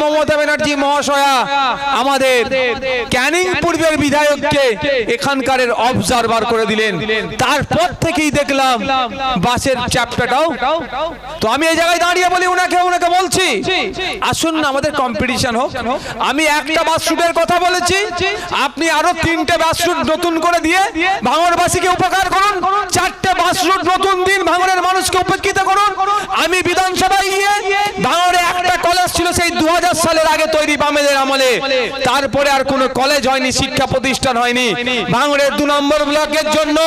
মমতা ব্যানার্জি মহাশয়া, আমাদের ক্যানিং পূর্বের বিধায়ককে এখানকার অবজারভার করে দিলেন। তারপর থেকেই দেখলাম বাসের চ্যাপ্টারটাও তো আমি এই জায়গায় দাঁড়িয়ে বলি, উনাকে উনাকে বলছি, আসুন না, আমাদের কম্পিটিশন হোক। আমি একটা বাস রুটের কথা বলেছি, আপনি আরও তিনটে বাস রুট নতুন করে দিয়ে ভাঙড়বাসীকে উপকার করুন, চারটে বাস রুট নতুন দিন ভাঙরের মানুষকে উপেক্ষিত করুন। আমি বিধানসভায় গিয়ে ভাঙড়ে একটা কলেজ ছিল সেই দু সালের আগে তৈরি বামেদের আমলে। তারপরে আর কোনো কলেজ হয়নি, শিক্ষা প্রতিষ্ঠান হয়নি। ভাঙড়ের দু নম্বর ব্লকের জন্য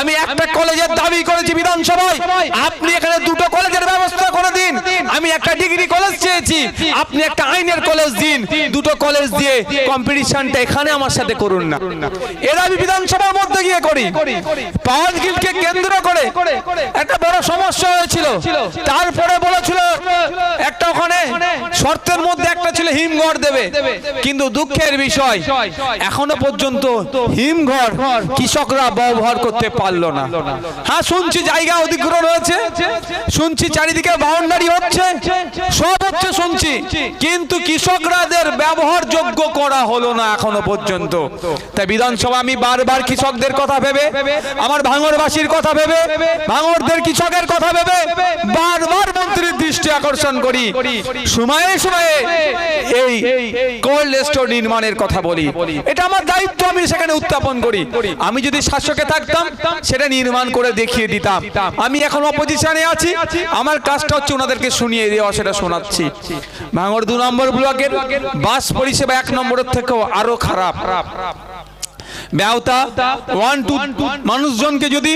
আমি একটা কলেজের দাবি করেছি বিধানসভায়। আপনি এখানে দুটো কলেজের ব্যবস্থা করে দিন। আমি একটা ডিগ্রি কলেজ চেয়েছি। আপনি একটা আইনের কলেজ দিন। দুটো কলেজ দিয়ে কম্পিটিশনটা এখানে আমার সাথে করুন না। এরা আমি বিধানসভার মধ্যে গিয়ে করি। পাওয়ার গিলকে কেন্দ্র করে একটা বড় সমস্যা হয়েছিল। তারপরে শর্তের মধ্যে একটা ছিল হিমঘর দেবে। কিন্তু দুঃখের বিষয়, এখনও পর্যন্ত হিমঘর কৃষকরা ব্যবহার করতে পারল না। হ্যাঁ শুনছি জায়গা অধিগ্রহণ হয়েছে, শুনছি চারিদিকে বাউন্ডারি হচ্ছে, সব হচ্ছে শুনছি, কিন্তু কৃষকরাদের ব্যবহার যোগ্য করা হলো না এখনও পর্যন্ত। তাই বিধানসভা, আমি বারবার কৃষকদের কথা ভেবে, আমার ভাঙরবাসীর কথা ভেবে, ভাঙরদের কৃষকের কথা ভেবে, বারবার মন্ত্রীর দৃষ্টি আকর্ষণ করি। সময়ে সময়ে এই কোল্ড স্টোর নির্মাণের কথা বলি। এটা আমার দায়িত্ব, আমি সেখানে উত্থাপন করি। আমি যদি শাসকে থাকতাম, সেটা নির্মাণ করে দেখিয়ে দিতাম। আমি এখন অপোজিশনে আছি। আমার কাজটা হচ্ছে ওনাদেরকে শুনিয়ে দেওয়া, সেটা শোনাচ্ছি। ভাঙর দু নম্বর ব্লকের বাস পরিষেবা এক নম্বরের থেকেও আরও খারাপ। ব্যবতা ওয়ান টু মানুষজনকে যদি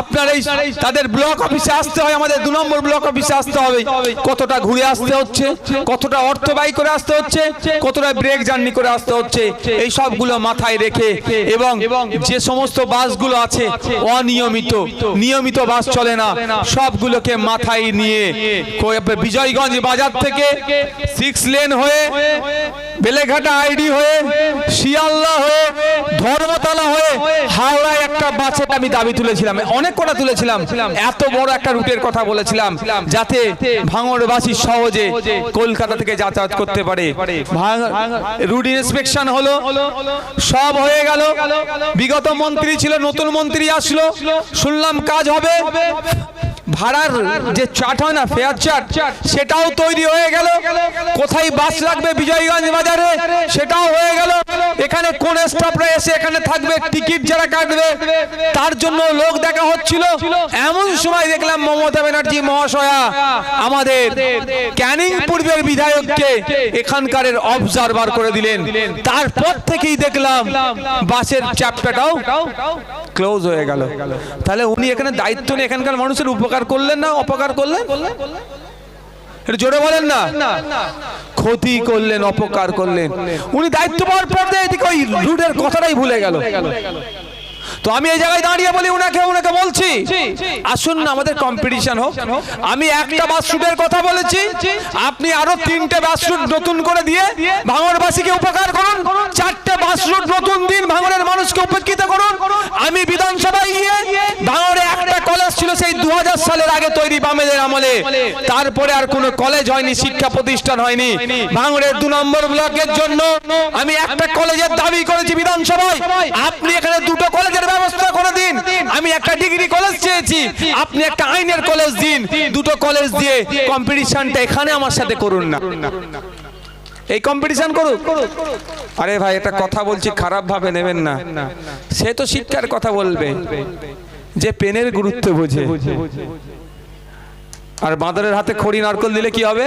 আপনার এই তাদের ব্লক অফিসে আসতে হয় আমাদের দু নম্বর ব্লক অফিসে আসতে হবে। কতটা ঘুরে আসতে হচ্ছে কতটা অর্থ ব্যয় করে আসতে হচ্ছে কতটা ব্রেক জার্নি করে আসতে হচ্ছে এই সবগুলো মাথায় রেখে এবং যে সমস্ত বাসগুলো আছে অনিয়মিত নিয়মিত বাস চলে না সবগুলোকে মাথায় নিয়ে বিজয়গঞ্জ বাজার থেকে সিক্স লেন হয়ে বেলেঘাটা আইডি হয়ে, শিয়ালদা হয়ে, ধর্মতলা হয়ে, হাওড়ায় একটা বাসের আমি দাবি তুলেছিলাম, অনেক কটা তুলেছিলাম, এত বড় একটা রুটের কথা বলেছিলাম, যাতে ভাঙড়বাসী সহজে কলকাতা থেকে যাতায়াত করতে পারে। রুট ইন্সপেকশন হলো, সব হয়ে গেল, বিগত মন্ত্রী ছিল, নতুন মন্ত্রী আসলো, শুনলাম কাজ হবে ভাড়ার যে চার্ট হয় না, ফেয়ার চার্ট সেটাও তৈরি হয়ে গেল। কোথায় বাস লাগবে বিজয়গঞ্জ বাজারে, সেটাও হয়ে গেল। এখানে কোন স্টাফরা এসে এখানে থাকবে টিকিট যারা কাটবে, তার জন্য লোক দেখা হচ্ছিল। এমন সময় দেখলাম মমতা ব্যানার্জি মহাশয়া, আমাদের ক্যানিং পূর্বের বিধায়ককে এখানকার অবজারভার করে দিলেন। তারপর থেকেই দেখলাম বাসের চ্যাপ্টারটাও ক্লোজ হয়ে গেল। তাহলে উনি এখানে দায়িত্ব নিয়ে এখানকার মানুষের উপকার করলেন না অপকার করলেন? জোরে বলেন না। ক্ষতি করলেন, অপকার করলেন। উনি দায়িত্ব পাওয়ার পর এদিকে ওই রুটের কথাটাই ভুলে গেল। তো আমি এই জায়গায় দাঁড়িয়ে বলি, উনাকে উনাকে বলছি, আসুন না, আমাদের কম্পিটিশন হোক। আমি একটা বাস রুটের কথা বলেছি, আপনি আরও তিনটে বাস রুট নতুন করে দিয়ে ভাঙড়বাসীকে উপকার করুন, চারটে বাস রুট নতুন দিন ভাঙরের মানুষকে উপেক্ষিত করুন। আমি বিধানসভায় গিয়ে ভাঙড়ে একটা কলেজ ছিল সেই দু সালের আগে তৈরি বামেদের আমলে। তারপরে আর কোনো কলেজ হয়নি, শিক্ষা প্রতিষ্ঠান হয়নি। ভাঙড়ের দু নম্বর ব্লকের জন্য আমি একটা কলেজের দাবি করেছি বিধানসভায়। আপনি এখানে দুটো কলেজের ব্যবস্থা করে দিন। আমি একটা ডিগ্রি কলেজ চেয়েছি। আপনি একটা আইনের কলেজ দিন। দুটো কলেজ দিয়ে কম্পিটিশনটা এখানে আমার সাথে করুন না। এই কম্পিটিশন করুক। আরে ভাই একটা কথা বলছি খারাপ ভাবে নেবেন না। সে তো শিক্ষার কথা বলবে। যে পেনের গুরুত্ব বোঝে। আর বাঁদরের হাতে খড়ি, নারকল দিলে কি হবে?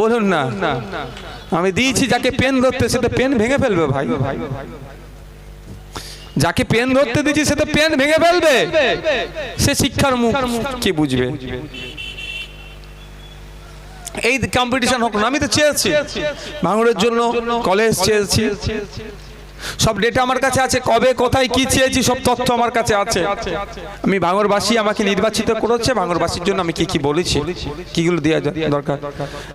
বলুন না। আমি দিয়েছি যাকে পেন ধরতে, সে তো পেন ভেঙে ফেলবে ভাই। যাকে পেন ধরতে দিয়েছি, সে তো পেন ভেঙে ফেলবে। সে শিক্ষার মুখ কি বুঝবে? এই কম্পিটিশন হোক না, আমি তো চেয়েছি। ভাঙড়ের জন্য কলেজ চেয়েছি। সব ডেটা আমার কাছে আছে, কবে, কোথায়, কি চেয়েছি, সব তথ্য আমার কাছে আছে। আমি ভাঙরবাসী আমাকে নির্বাচিত করেছে ভাঙরবাসীর জন্য আমি কি কি বলেছি কিগুলো দেওয়া দরকার।